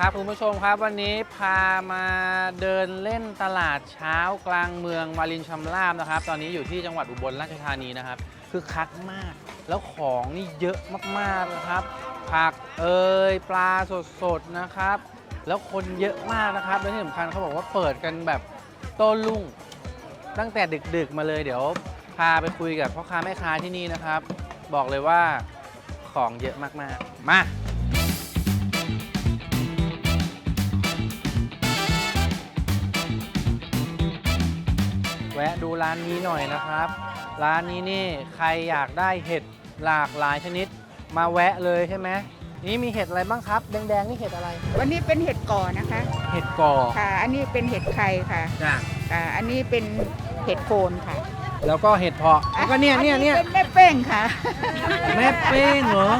ครับคุณผู้ชมครับวันนี้พามาเดินเล่นตลาดเช้ากลางเมืองวารินชำราบนะครับ ตอนนี้อยู่ที่จังหวัดอุบลราชธานีนะครับ คือคักมากแล้วของนี่เยอะมากๆนะครับ ผักเอยปลาสดๆนะครับ แล้วคนเยอะมากนะครับและที่สำคัญเขาบอกว่าเปิดกันแบบโต้รุ่ง ตั้งแต่ดึกๆมาเลยเดี๋ยว พาไปคุยกับพ่อค้าแม่ค้าที่นี่นะครับ บอกเลยว่าของเยอะมากๆ มา แวะดูร้านนี้หน่อยนะครับ ร้านนี้นี่ใครอยากได้เห็ดหลากหลายชนิด มาแวะเลยใช่ไหมนี่มีเห็ดอะไรบ้างครับ แดงๆนี่เห็ดอะไร วันนี้เป็นเห็ดก่อนะคะ เห็ดก่อค่ะ อันนี้เป็นเห็ดไข่ค่ะจ้ะอ่าอันนี้เป็นเห็ดโคนค่ะ แล้วก็เห็ดเพาะแล้วก็เนี่ยเนี่ยเนี่ยเป็นแม่เป้งค่ะ แม่เป้งเหรอ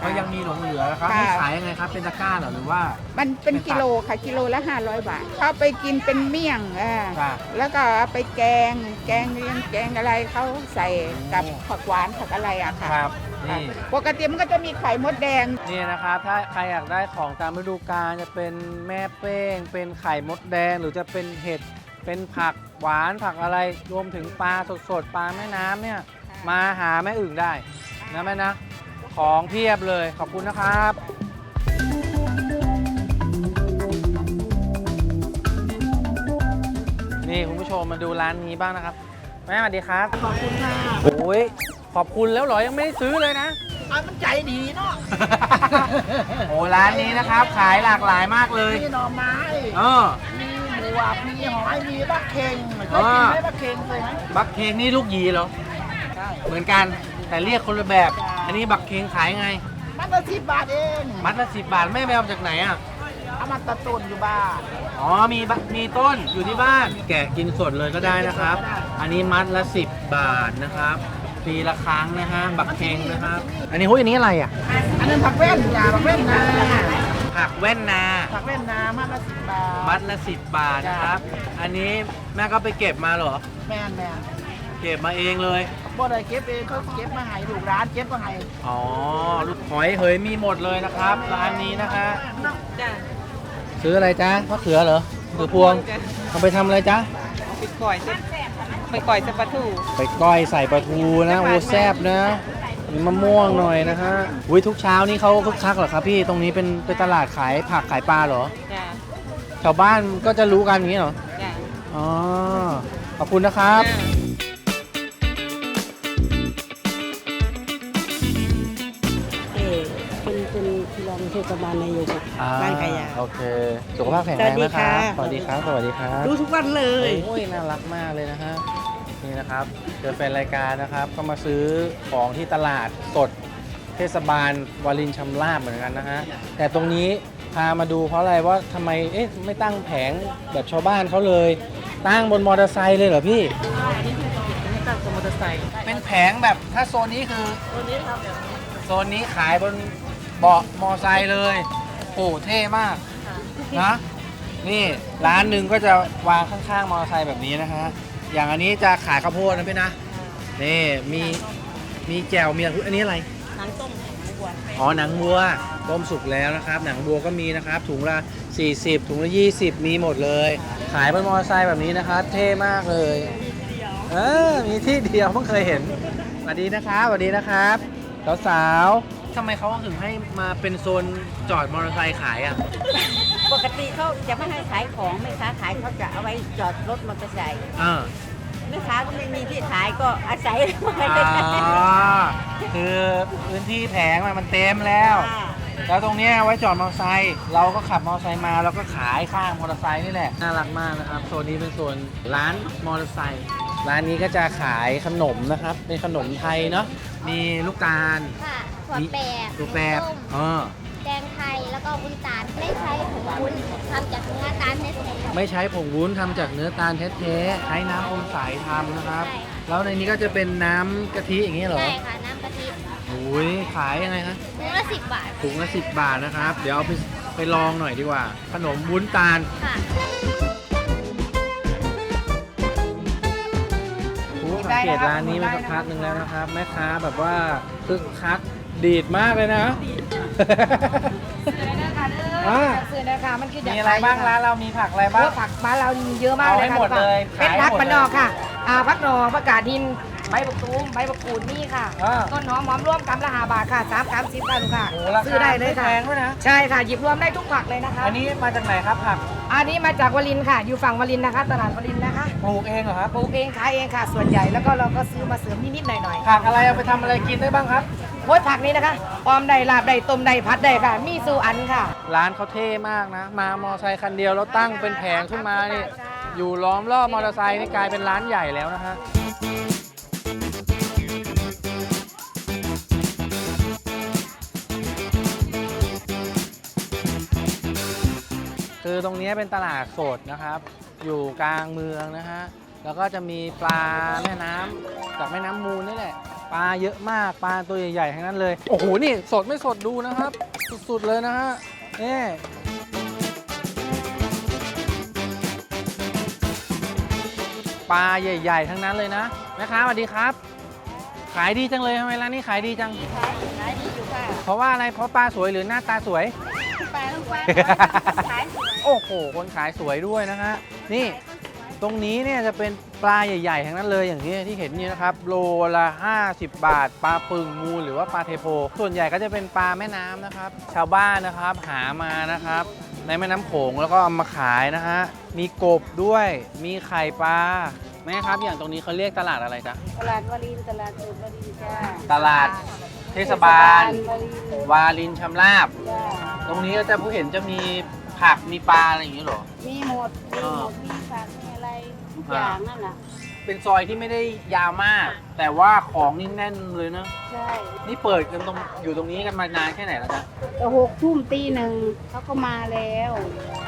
เขายังมีหลงเหลือนะครับค่ะนี่ขายยังไงครับ เป็นตะกร้าเหรอหรือว่า มันเป็นกิโลค่ะกิโลละ 500 บาทเขาไปกินเป็นเมี่ยงอ่าจ้ะแล้วก็เอาไปแกง แกงเรียงแกงอะไรเขาใส่กับผักหวานผักอะไรอะค่ะครับ ค่ะนี่ ปกติมันก็จะมีไข่มดแดง นี่นะครับ ถ้าใครอยากได้ของตามฤดูกาลจะเป็นแม่เป้ง เป็นไข่มดแดง หรือจะเป็นเห็ด เป็นผักหวานผักอะไร รวมถึงปลาสดๆ ปลาแม่น้ำเนี่ย มาหาแม่อึ่งได้นะแม่นะ ของเพียบเลยขอบคุณนะครับนี่คุณผู้ชมมาดูร้านนี้บ้างนะครับแม่สวัสดีครับขอบคุณค่ะโอ้ยขอบคุณแล้วเหรอยังไม่ได้ซื้อเลยนะอะมันใจดีเนาะโอ้ร้านนี้นะครับ ขายหลากหลายมากเลยมีหน่อไม้เออมีหมูหวานมีหอยมีบักเค็งเคยกินไหมบักเค็งเคยไหมบักเค้กนี่ลูกหยีเหรอใช่เหมือนกันแต่เรียกคนละแบบ อันนี้บักเค้กขายไง มันละสิบบาทเองมัดละสิบบาทแม่ไปเอามาจากไหนอะ เอามาตัดต้นอยู่บ้านอ๋อ มีบักมีต้นอยู่ที่บ้าน แกะกินสดเลยก็ได้นะครับ อันนี้มัดละ 10 บาทนะครับปีละครั้งนะฮะ บักเค้กนะครับ อันนี้หุ้ยอันนี้อะไรอะ อันนั้นผักแว่นยาผักแว่นนาผักแว่นนา ผักแว่นนามันละสิบบาทมัดละ 10 บาทนะครับ อันนี้แม่ก็ไปเก็บมาเหรอ แม่นแม่น เก็บมาเองเลย บ่ได้เก็บเองเขาเก็บมาให้ลูกร้านเก็บมาให้อ๋อลูกหอยเหยมีหมดเลยนะครับ ร้านนี้นะคะ จ้ะซื้ออะไรจ๊ะมะเขือเหรอมะเขือพวงเอาไปทำอะไรจ๊ะ ไปก่อยไปก่อยสปาทูไปก้อยใส่ปลาทูนะโอ้แซบนะมีมะม่วงหน่อยนะฮะอุ้ยทุกเช้านี่เขาคึกคักเหรอครับพี่ตรงนี้เป็นเป็นตลาดขายผักขายปลาเหรอจ้ะชาวบ้านก็จะรู้กันอย่างนี้เหรอจ้ะอ๋อขอบคุณนะครับเรองเทศบาลนายกอะอ่บ้านขยะโอเค สุขภาพแข็งแรงนะครับสวัสดีค่ะสวัสดีครับสวัสดีครับ ดูทุกวันเลย โอ้ยน่ารักมากเลยนะฮะนี่นะครับเจอแฟนรายการนะครับ ก็มาซื้อของที่ตลาดสดเทศบาลวารินชำราบเหมือนกันนะฮะแต่ตรงนี้พามาดูเพราะอะไรว่าทำไมเอ๊ะไม่ตั้งแผงแบบชาวบ้านเขาเลย ตั้งบนมอเตอร์ไซค์เลยเหรอพี่ให้ตั้งกับมอเตอร์ไซค์เป็นแผงแบบถ้าโซนนี้คือตัวนี้ทำแบบนี้โซนนี้ขายบน เบาะมอไซค์เลยโอ้เท่มากนะนี่ร้านหนึ่งก็จะวางข้างๆมอเตอร์ไซค์แบบนี้นะฮะอย่างอันนี้จะขายข้าวโพดนะพี่นะนี่มีมีแจ่วมีอะไรอันนี้อะไรหนังต้มหนังวัวอ๋อหนังวัวต้มสุกแล้วนะครับ หนังวัวก็มีนะครับ ถุงละ 40 ถุงละ 20 มีหมดเลย ขายบนมอเตอร์ไซค์แบบนี้นะครับเท่มากเลยเออมีที่เดียวเพิ่งเคยเห็นสวัสดีนะครับสวัสดีนะครับสาวๆ ทำไมเขาถึงให้มาเป็นโซนจอดมอเตอร์ไซค์ขายอะ ปกติเขาจะไม่ให้ขายของไม่ค้าขายเขาจะเอาไว้จอดรถมอเตอร์ไซค์อ่าแม่ค้าก็ไม่มีที่ขายก็อาศัยมอเตออ๋ร์ไซค์อคือพื้นที่แผงมันเต็มแล้วค่ะแล้วตรงเนี้ยไว้จอดมอเตอร์ไซค์เราก็ขับมอเตอร์ไซค์มาเราก็ขายข้างมอเตอร์ไซค์นี่แหละน่ารักมากนะครับโซนนี้เป็นโซนร้านมอเตอร์ไซค์ร้านนี้ก็จะขายขนมนะครับ เป็นขนมไทยเนาะมีลูกตาล ค่ะ ถั่วแปบลูกแปบส้มเออแดงไทยแล้วก็วุ้นตาลไม่ใช้ผงวุ้นทำจากเนื้อตาลแท้ๆ ไม่ใช้ผงวุ้นทำจากเนื้อตาลแท้ๆใช้น้ำอมใสทำนะครับ ใช่แล้วในนี้ก็จะเป็นน้ำกะทิอย่างนี้เหรอใช่ค่ะน้ำกะทิโอ้ยขายยังไงคะถุงละสิบบาทถุงละสิบบาทนะครับ เดี๋ยวเอาไปไปลองหน่อยดีกว่า ขนมวุ้นตาล ค่ะผู้สังเกตร้านนี้มาสักพักหนึ่งแล้วนะครับ แม่ค้าแบบว่าคึกคัก ดีดมากเลยนะเลยนะคะเด้ออ่า ซื้อนะคะมันคือมีอะไรบ้างร้านเรามีผักอะไรบ้างว่าผักบ้านเรามีเยอะมากเอาเลยให้ค่ะหมดเลยเป็นขายให้ผักหมดบ้านนอกเลยค่ะอ่าผักหนอผักกาดหินใบบักตูมใบบักกูดนี่ค่ะ อ่าต้นหอมหอมร่วมกำละหาบาทค่ะสามสามสิบค่ะลูกค่ะโอ้โหราคาซื้อได้เลยค่ะ ไม่แพงด้วยนะ ใช่ค่ะหยิบรวมได้ทุกผักเลยนะคะ อันนี้มาจากไหนครับผักอันนี้มาจากวลินทร์ค่ะ อยู่ฝั่งวลินทร์นะคะ ตลาดวลินทร์นะคะปลูกเองเหรอครับปลูกเองขายเองค่ะส่วนใหญ่แล้วก็เราก็ซื้อมาเสริมนิดๆหน่อยๆ ผักอะไรเอาไปทำอะไรกินได้บ้างครับโอ้ยผักนี้นะคะออมได้ลาบได้ต้มได้พัดได้ค่ะ มีสูอันค่ะ ร้านเขาเท่มากนะ มามอไซค์คันเดียวแล้วตั้งเป็นแผงขึ้นมานี่อยู่ล้อมรอบมอเตอร์ไซค์นี่กลายเป็นร้านใหญ่แล้วนะฮะคือตรงนี้เป็นตลาดสดนะครับ อยู่กลางเมืองนะฮะ แล้วก็จะมีปลาแม่น้ำจากแม่น้ำมูลนี่แหละ ปลาเยอะมากปลาตัวใหญ่ๆทั้งนั้นเลย โอ้โห นี่สดไม่สดดูนะครับ สุดๆเลยนะฮะนี่ปลาใหญ่ ๆ ทั้งนั้นเลยนะแม่ค้าสวัสดีครับ ขายดีจังเลยทำไมร้านนี้ขายดีจัง ขายดีอยู่ค่ะเพราะว่าอะไรเพราะปลาสวยหรือหน้าตาสวย ปลาต้องปลาขายสวยโอ้โห คนขายสวยด้วยนะฮะนี่ ตรงนี้เนี่ยจะเป็นปลาใหญ่ๆทั้งนั้นเลยอย่างที่ที่เห็นนี่นะครับโลละ 50 บาท ปลาปึงมูลหรือว่าปลาเทโพ ส่วนใหญ่ก็จะเป็นปลาแม่น้ำนะครับ ชาวบ้านนะครับหามานะครับ ในแม่น้ำโขงแล้วก็เอามาขายนะฮะมีกบด้วยมีไข่ปลาแม่ครับอย่างตรงนี้เขาเรียกตลาดอะไรจ๊ะตลาดวารินตลาดสดวารินจ้าตลาดเทศบาล วารินวาลินชำราบ จ้าตรงนี้ก็จะผู้เห็นจะมีผักมีปลาอะไรอย่างนี้เหรอ มีหมดมีหมดมีผักมีอะไร ทุกอย่างนั่นน่ะเป็นซอยที่ไม่ได้ยาวมาก แต่ว่าของนี่แน่นเลยนะใช่นี่เปิดกันตรงอยู่ตรงนี้กันมานานแค่ไหนแล้วจ๊ะแต่หกทุ่มตีหนึ่งเขาก็มาแล้ว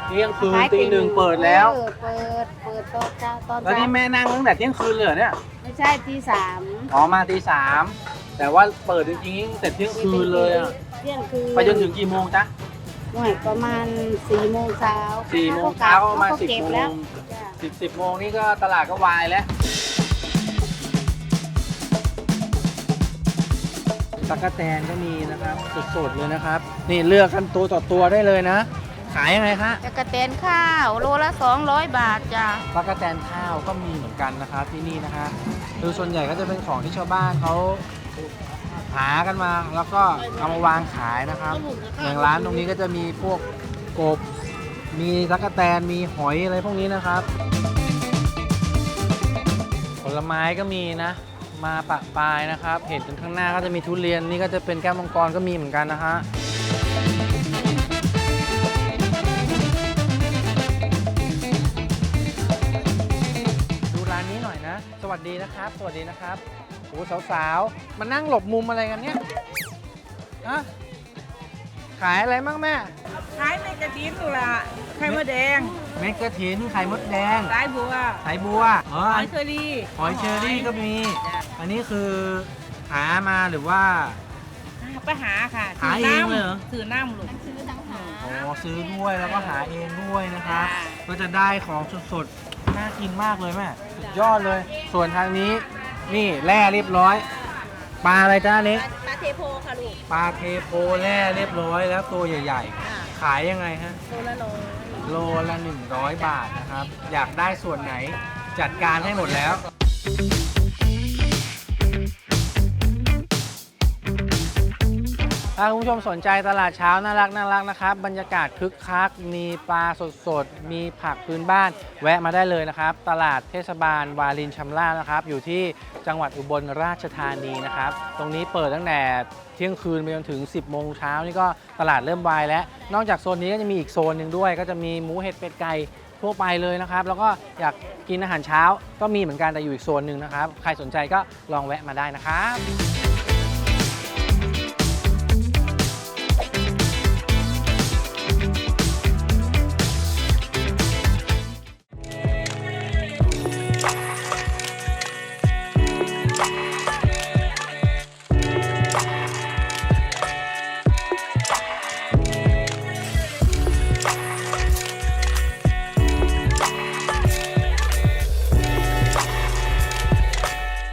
เที่ยงคืนขายตีหนึ่งเปิดแล้ว เออเปิดเปิดตอนเช้าตอนแล้วเช้านี่แม่นั่งตั้งแต่เที่ยงคืนเลยเหรอเนี่ยไม่ใช่ตีสามอ๋อมาตีสามแต่ว่าเปิดจริงๆเสร็จเที่ยงคืนเลยอะเที่ยงคืนไปจนถึงกี่โมงจ๊ะหน่วยประมาณสี่โมงเช้าสี่โมงเช้าก็ประมาณขสิบเก็โมแล้วงจ้ะ สิบสิบโมงนี่ก็ตลาดก็วายแล้วตะกแตนก็มีนะครับสดๆเลยนะครับ นี่เลือกกันตัวต่อตัวได้เลยนะ ขายยังไงคะจะกระเตนข้าวโลละ 200 บาทจ้ะตะกแตนข้าวก็มีเหมือนกันนะครับที่นี่นะฮะคือส่วนใหญ่ก็จะเป็นของที่ชาวบ้านเขาหากันมา แล้วก็เอามาวางขายนะครับ อย่างร้านตรงนี้ก็จะมีพวกกบ มีตะกแตนมีหอยอะไรพวกนี้นะครับผ ลไม้ก็มีนะ มาปะปลายนะครับ เห็นตรงข้างหน้าก็จะมีทุเรียนนี่ก็จะเป็นแก้วมังกรก็มีเหมือนกันนะฮะดูร้านนี้หน่อยนะ สวัสดีนะครับ สวัสดีนะครับโอ้สาวๆมานั่งหลบมุมอะไรกันเนี่ยอะ ขายอะไรบ้างแม่ขายในกระดิ่งตุละไข่มดแดงเม็ดกระถินไข่มดแดงสายบัวสายบัวอ๋อหอยเชอรี่หอยเชอรี่ก็มี อันนี้คือหามาหรือว่า ไปหาค่ะหาเองเลยเหรอถือน้ำลูกอ๋อซื้อด้วยแล้วก็หาเองด้วยนะครับก็จะได้ของสดๆน่ากินมากเลยแม่สุดยอดเลย ส่วนทางนี้นี่แร่เรียบร้อยปลาอะไรจ้าเนี้ปลา เทโพค่ะลูก ปลาเทโพแร่เรียบร้อยแล้วตัวใหญ่ๆขายยังไงฮะ โลละโลโลละ 100 บาทนะครับ อยากได้ส่วนไหนจัดการให้หมดแล้ว ถ้าคุณผู้ชมสนใจตลาดเช้าน่ารักน่ารักนะครับ บรรยากาศคึกคัก มีปลาสดๆ มีผักพื้นบ้าน แวะมาได้เลยนะครับ ตลาดเทศบาลวารินชำราบนะครับ อยู่ที่จังหวัดอุบลราชธานีนะครับ ตรงนี้เปิดตั้งแต่เที่ยงคืนไปจนถึง 10 โมงเช้านี่ก็ตลาดเริ่มวายแล้ว นอกจากโซนนี้ก็จะมีอีกโซนหนึ่งด้วย ก็จะมีหมูเห็ดเป็ดไก่ทั่วไปเลยนะครับ แล้วก็อยากกินอาหารเช้าก็มีเหมือนกันแต่อยู่อีกโซนหนึ่งนะครับ ใครสนใจก็ลองแวะมาได้นะครับ